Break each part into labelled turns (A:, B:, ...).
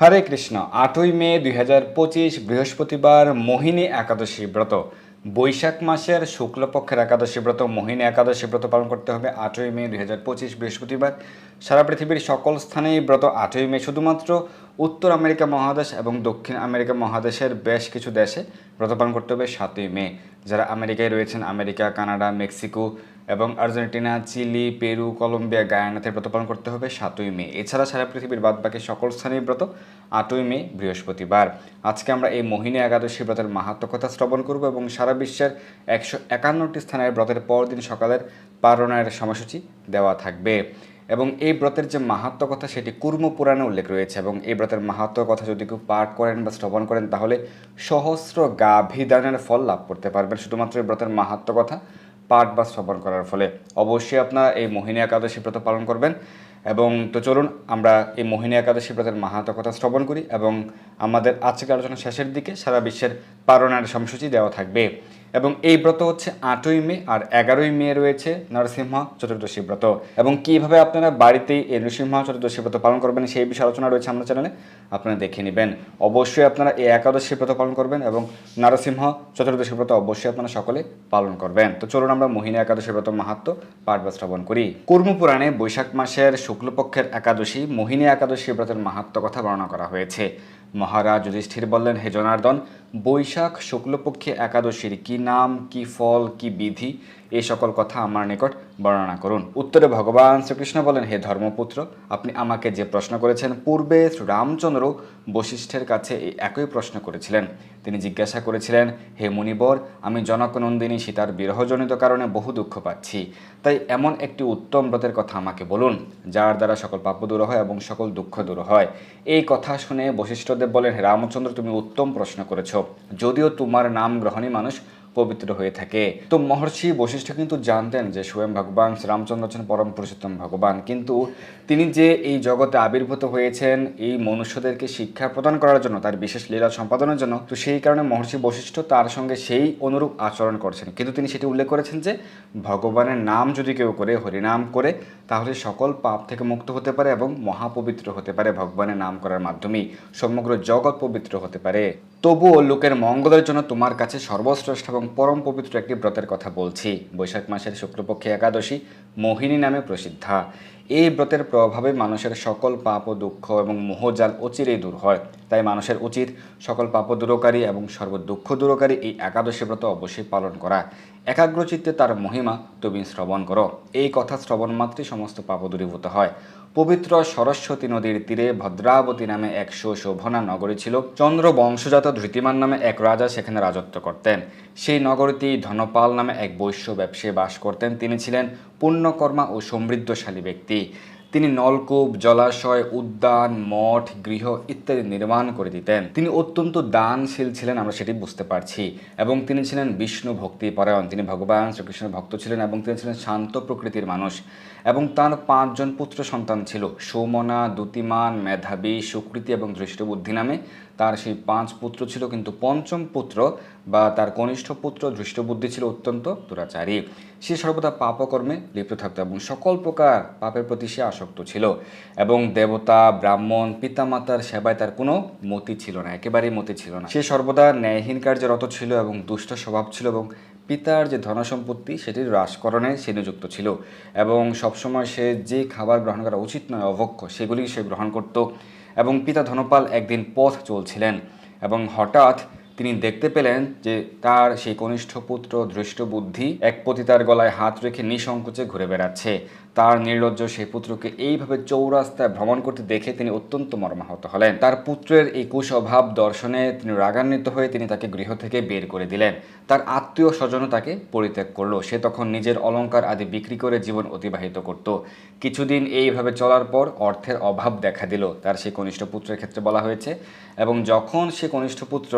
A: হরে কৃষ্ণ। আটই মে দুই হাজার পঁচিশ বৃহস্পতিবার মোহিনী একাদশী ব্রত। বৈশাখ মাসের শুক্লপক্ষের একাদশী ব্রত, মোহিনী একাদশী ব্রত পালন করতে হবে আটই মে দুই হাজার পঁচিশ বৃহস্পতিবার। সারা পৃথিবীর সকল স্থানেই ব্রত আটই মে। শুধুমাত্র উত্তর আমেরিকা মহাদেশ এবং দক্ষিণ আমেরিকা মহাদেশের বেশ কিছু দেশে ব্রত পালন করতে হবে সাতই মে। যারা আমেরিকায় রয়েছেন, আমেরিকা, কানাডা, মেক্সিকো এবং আর্জেন্টিনা, চিলি, পেরু, কলম্বিয়া, গায়ানাতে ব্রত পালন করতে হবে সাতই মে। এছাড়া সারা পৃথিবীর বাদবাকি সকল স্থানেই ব্রত আটই মে, বৃহস্পতিবার। আজকে আমরা এই মোহিনী একাদশী ব্রতের মাহাত্ম কথা শ্রবণ করব এবং সারা বিশ্বের একশো একান্নটি স্থানের ব্রতের পরদিন সকালের পারণের সময়সূচি দেওয়া থাকবে। এবং এই ব্রতের যে মাহাত্ম কথা সেটি কুর্ম পুরাণে উল্লেখ রয়েছে এবং এই ব্রতের মাহাত্ম কথা যদি কেউ পাঠ করেন বা শ্রবণ করেন, তাহলে সহস্র গাভিদানের ফল লাভ করতে পারবেন। শুধুমাত্র এই ব্রতের মাহাত্ম কথা পাঠ বা শ্রবণ করার ফলে অবশ্যই আপনারা এই মোহিনী একাদশী ব্রত পালন করবেন। এবং তো চলুন, আমরা এই মোহিনী একাদশী ব্রতের মাহাত্ম কথা শ্রবণ করি এবং আমাদের আজকের আলোচনা শেষের দিকে সারা বিশ্বের পারণের সময়সূচি দেওয়া থাকবে। এবং এই ব্রত হচ্ছে আটই মে আর এগারোই মে রয়েছে নরসিংহ চতুর্দশী ব্রত। এবং কীভাবে আপনারা বাড়িতেই এই নরসিংহ চতুর্দশী ব্রত পালন করবেন সেই বিষয়ে আলোচনা রয়েছে আমাদের চ্যানেলে, আপনারা দেখে নেবেন। অবশ্যই আপনারা এই একাদশী ব্রত পালন করবেন এবং নরসিংহ চতুর্দশী ব্রত অবশ্যই আপনারা সকলে পালন করবেন। তো চলুন আমরা মোহিনী একাদশী ব্রত মাহাত্ম পাঠ বা শ্রবণ করি। কর্মপুরাণে বৈশাখ মাসের শুক্লপক্ষের একাদশী মোহিনী একাদশী ব্রতের মাহাত্ম কথা বর্ণনা করা হয়েছে। মহারাজ যুধিষ্ঠির বললেন, হে জনার্দন, বৈশাখ শুক্লপক্ষে একাদশীর কি নাম, কি ফল, কি বিধি, এ সকল কথা আমার নিকট বর্ণনা করুন। উত্তরে ভগবান শ্রীকৃষ্ণ বলেন, হে ধর্মপুত্র, আপনি আমাকে যে প্রশ্ন করেছেন, পূর্বে রামচন্দ্র বশিষ্ঠের কাছে একই প্রশ্ন করেছিলেন। তিনি জিজ্ঞাসা করেছিলেন, হে মুনিবর, আমি জনকনন্দিনী সীতার বিরহজনিত কারণে বহু দুঃখ পাচ্ছি। তাই এমন একটি উত্তম ব্রতের কথা আমাকে বলুন, যার দ্বারা সকল পাপ দূর হয় এবং সকল দুঃখ দূর হয় এই কথা শুনে বশিষ্ঠদেব বলেন, হে রামচন্দ্র, তুমি উত্তম প্রশ্ন করেছ। যদিও তোমার নাম গ্রহণী মানুষ পবিত্র হয়ে থাকে। তো মহর্ষি বশিষ্ঠ কিন্তু জানতেন যে স্বয়ং ভগবান শ্রীরামচন্দ্র হচ্ছেন পরম পুরুষোত্তম ভগবান। কিন্তু তিনি যে এই জগতে আবির্ভূত হয়েছেন, এই মনুষ্যদেরকে শিক্ষা প্রদান করার জন্য, তার বিশেষ লীলা সম্পাদনের জন্য, তো সেই কারণে মহর্ষি বশিষ্ঠ তার সঙ্গে সেই অনুরূপ আচরণ করছেন। কিন্তু তিনি সেটি উল্লেখ করেছেন যে, ভগবানের নাম যদি কেউ করে, হরিনাম করে তাহলে সকল পাপ থেকে মুক্ত হতে পারে এবং মহাপবিত্র হতে পারে ভগবানের নাম করার মাধ্যমেই। সমগ্র জগৎ পবিত্র হতে পারে। তবুও লোকের মঙ্গলের জন্য তোমার কাছে সর্বশ্রেষ্ঠ এবং পরম পবিত্র একটি ব্রতের কথা বলছি। বৈশাখ মাসের শুক্লপক্ষে একাদশী মোহিনী নামে প্রসিদ্ধা। এই ব্রতের প্রভাবে মানুষের সকল পাপ ও দুঃখ এবং মোহজাল অচিরেই দূর হয়। তাই মানুষের উচিত সকল পাপ দূরকারী এবং সর্ব দুঃখ দূরকারী এই একাদশী ব্রত অবশ্যই পালন করা। একাগ্রচিত্তে তার মহিমা তুমি শ্রবণ করো। এই কথা শ্রবণ মাত্রই সমস্ত পাপ দূরীভূত হয়। পবিত্র সরস্বতী নদীর তীরে ভদ্রাবতী নামে এক সুশোভনা নগরী ছিল। চন্দ্র বংশজাত ধৃতিমান নামে এক রাজা সেখানে রাজত্ব করতেন। সেই নগরীতে ধনপাল নামে এক বৈশ্য ব্যবসায়ী বাস করতেন। তিনি ছিলেন পুণ্যকর্মা ও সমৃদ্ধশালী ব্যক্তি। তিনি নলকূপ, জলাশয়, উদ্যান, মঠ, গৃহ ইত্যাদি নির্মাণ করে দিতেন। তিনি অত্যন্ত দানশীল ছিলেন, আমরা সেটি বুঝতে পারছি। এবং তিনি ছিলেন বিষ্ণু ভক্তি পরায়ণ তিনি ভগবান শ্রীকৃষ্ণের ভক্ত ছিলেন এবং তিনি ছিলেন শান্ত প্রকৃতির মানুষ। এবং তার পাঁচজন পুত্র সন্তান ছিল, সৌমনা দ্যুতিমান মেধাবী, সুকৃতি এবং দৃষ্টবুদ্ধি নামে। তার সেই পাঁচ পুত্র ছিল, কিন্তু পঞ্চম পুত্র বা তার কনিষ্ঠ পুত্র দৃষ্টবুদ্ধি ছিল অত্যন্ত দুরাচারী। সে সর্বদা পাপকর্মে লিপ্ত থাকতো এবং সকল প্রকার পাপের প্রতি সে আসক্ত ছিল এবং দেবতা, ব্রাহ্মণ, পিতামাতার সেবায় তার কোনো মতি ছিল না, একেবারেই মতি ছিল না। সে সর্বদা ন্যায়হীন কার্যে রত ছিল এবং দুষ্ট স্বভাব ছিল এবং পিতার যে ধনসম্পত্তি সেটির হ্রাসকরণে সে নিযুক্ত ছিল এবং সবসময় সে যে খাবার গ্রহণ করা উচিত নয়, অভক্ষ সেগুলি সে গ্রহণ করত এবং পিতা ধনপাল একদিন পথ চলছিলেন এবং হঠাৎ তিনি দেখতে পেলেন যে তার সেই কনিষ্ঠ পুত্র দৃষ্ট বুদ্ধি এক পতিতার গলায় হাত রেখে নিঃসংকোচে ঘুরে বেড়াচ্ছে। তার নির্লজ্জ সেই পুত্রকে এইভাবে চৌরাস্তায় ভ্রমণ করতে দেখে তিনি অত্যন্ত মর্মাহত হলেন। তার পুত্রের এই কুস্বভাব দর্শনে তিনি রাগান্বিত হয়ে তিনি তাকে গৃহ থেকে বের করে দিলেন। তার আত্মীয় স্বজনও তাকে পরিত্যাগ করল। সে তখন নিজের অলঙ্কার আদি বিক্রি করে জীবন অতিবাহিত করত। কিছুদিন এইভাবে চলার পর অর্থের অভাব দেখা দিল। তার সেই কনিষ্ঠ পুত্রের ক্ষেত্রে বলা হয়েছে এবং যখন সে কনিষ্ঠ পুত্র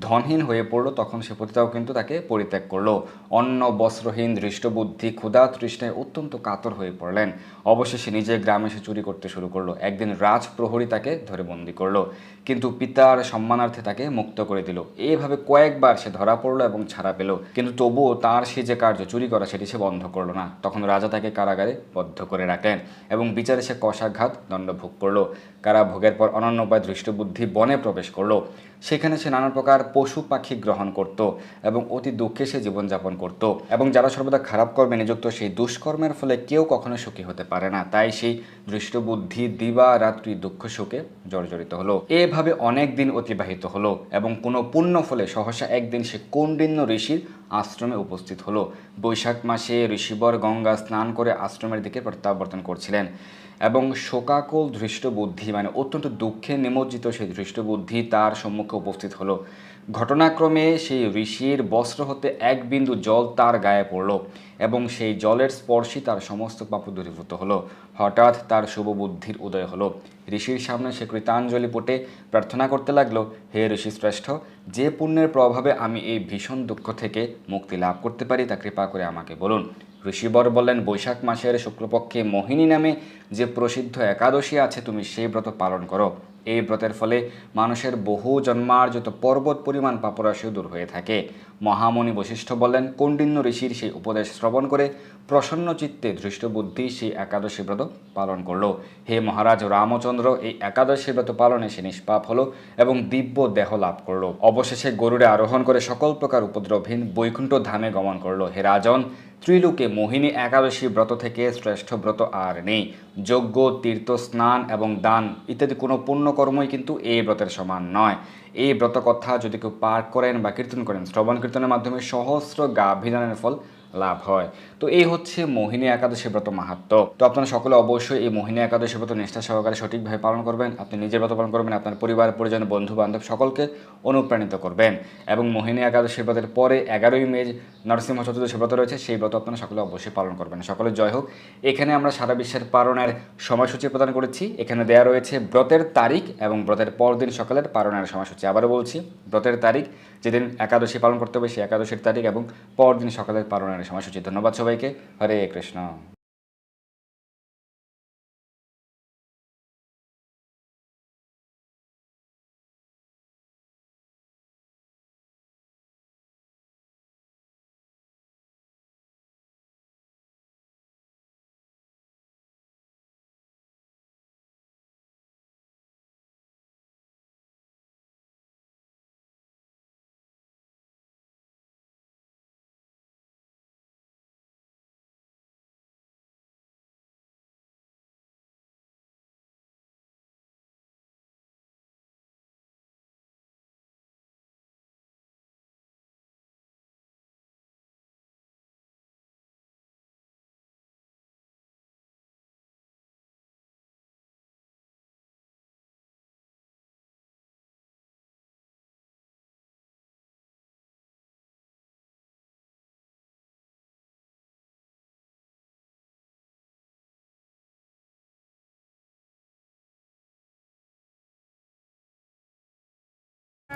A: ধনহীন হয়ে পড়ল, তখন সে পতিতাও কিন্তু তাকে পরিত্যাগ করল। অন্ন, বস্ত্রহীন, দৃষ্টবুদ্ধি, ক্ষুধা তৃষ্ণায় অত্যন্ত কাতর হয়ে পড়লেন। অবশেষে নিজের গ্রামে সে চুরি করতে শুরু করল। একদিন রাজপ্রহরী তাকে ধরে বন্দি করল। কিন্তু পিতার সম্মানার্থে তাকে মুক্ত করে দিল। এইভাবে কয়েকবার সে ধরা পড়ল এবং ছাড়া পেল। কিন্তু তবুও তার সে যে কার্য চুরি করা, সেটি সে বন্ধ করল না। তখন রাজা তাকে কারাগারে বদ্ধ করে রাখলেন এবং বিচারে সে কষাঘাত দণ্ড ভোগ করল। কারাভোগের পর অনন্য উপায় দৃষ্টবুদ্ধি বনে প্রবেশ করল। সেখানে সে নানা প্রকার পশু পাখি গ্রহণ করত এবং অতি দুঃখে সে জীবনযাপন করত। এবং যারা সর্বদা খারাপ কর্মে নিযুক্ত, সেই দুষ্কর্মের ফলে কেউ কখনো সুখী হতে পারে না। তাই সেই দৃষ্টবুদ্ধি দিবা রাত্রি দুঃখ শোকে জর্জরিত হলো। এভাবে অনেক দিন অতিবাহিত হলো এবং কোনো পুণ্য ফলে সহসা একদিন সে কৌন্ডিন্য ঋষির আশ্রমে উপস্থিত হলো। বৈশাখ মাসে ঋষিবর গঙ্গা স্নান করে আশ্রমের দিকে প্রত্যাবর্তন করছিলেন এবং শোকাকুল ধৃষ্টবুদ্ধি মানে অত্যন্ত দুঃখে নিমজ্জিত সেই ধৃষ্টবুদ্ধি তার সম্মুখে উপস্থিত হলো। ঘটনাক্রমে সেই ঋষির বস্ত্র হতে এক বিন্দু জল তার গায়ে পড়ল এবং সেই জলের স্পর্শই তার সমস্ত পাপ দূরীভূত হলো। হঠাৎ তার শুভ বুদ্ধির উদয় হলো। ঋষির সামনে সে কৃতাঞ্জলি পটে প্রার্থনা করতে লাগল, হে ঋষি শ্রেষ্ঠ, যে পুণ্যের প্রভাবে আমি এই ভীষণ দুঃখ থেকে মুক্তি লাভ করতে পারি তা কৃপা করে আমাকে বলুন। ঋষিবর বললেন, বৈশাখ মাসের শুক্লপক্ষে মোহিনী নামে যে প্রসিদ্ধ একাদশী আছে, তুমি সেই ব্রত পালন করো। এই ব্রতের ফলে মানুষের বহু জন্মার্জিত পর্বত পরিমাণ পাপরাশিও দূর হয়ে থাকে। মহামণি বশিষ্ঠ বলেন কৌণ্ডিন্য ঋষির সেই উপদেশ শ্রবণ করে প্রসন্ন চিত্তে ধৃষ্টবুদ্ধি সেই একাদশী ব্রত পালন করল। হে মহারাজ, রামচন্দ্র এই একাদশী ব্রত পালনে সে নিষ্পাপ হলো এবং দিব্য দেহ লাভ করল। অবশেষে গরুড়ে আরোহণ করে সকল প্রকার উপদ্রবহীন বৈকুণ্ঠ ধামে গমন করল। হে রাজন ত্রিলোকে মোহিনী একাদশী ব্রত থেকে শ্রেষ্ঠ ব্রত আর নেই। যজ্ঞ, তীর্থ, স্নান এবং দান ইত্যাদি কোনো পুণ্যকর্মই কিন্তু এই ব্রতের সমান নয়। এই ব্রত কথা যদি কেউ পাঠ করেন বা কীর্তন করেন, শ্রবণ কীর্তনের মাধ্যমে সহস্র গাভিধানের ফল লাভ হয়। তো এই হচ্ছে মোহিনী একাদশী ব্রত মাহাত্ম। তো আপনারা সকলে অবশ্যই এই মোহিনী একাদশী ব্রত নিষ্ঠা সহকারে সঠিকভাবে পালন করবেন। আপনি নিজের ব্রত পালন করবেন, আপনার পরিবার, পরিজন বন্ধু বান্ধব সকলকে অনুপ্রাণিত করবেন। এবং মোহিনী একাদশী ব্রতের পরে এগারোই মে নরসিংহ চতুর্দশী ব্রত রয়েছে, সেই ব্রত আপনারা সকলে অবশ্যই পালন করবেন। সকলে জয় হোক। এখানে আমরা সারা বিশ্বের পালনের সময়সূচি প্রদান করেছি। এখানে দেয়া রয়েছে ব্রতের তারিখ এবং ব্রতের পরদিন সকালের পালনের সময়সূচি। আবারও বলছি, ব্রতের তারিখ যেদিন একাদশী পালন করতে হবে, সেই একাদশীর তারিখ এবং পরদিন সকালের পালনের সময়সূচি। ধন্যবাদ সবাইকে। হরে কৃষ্ণ।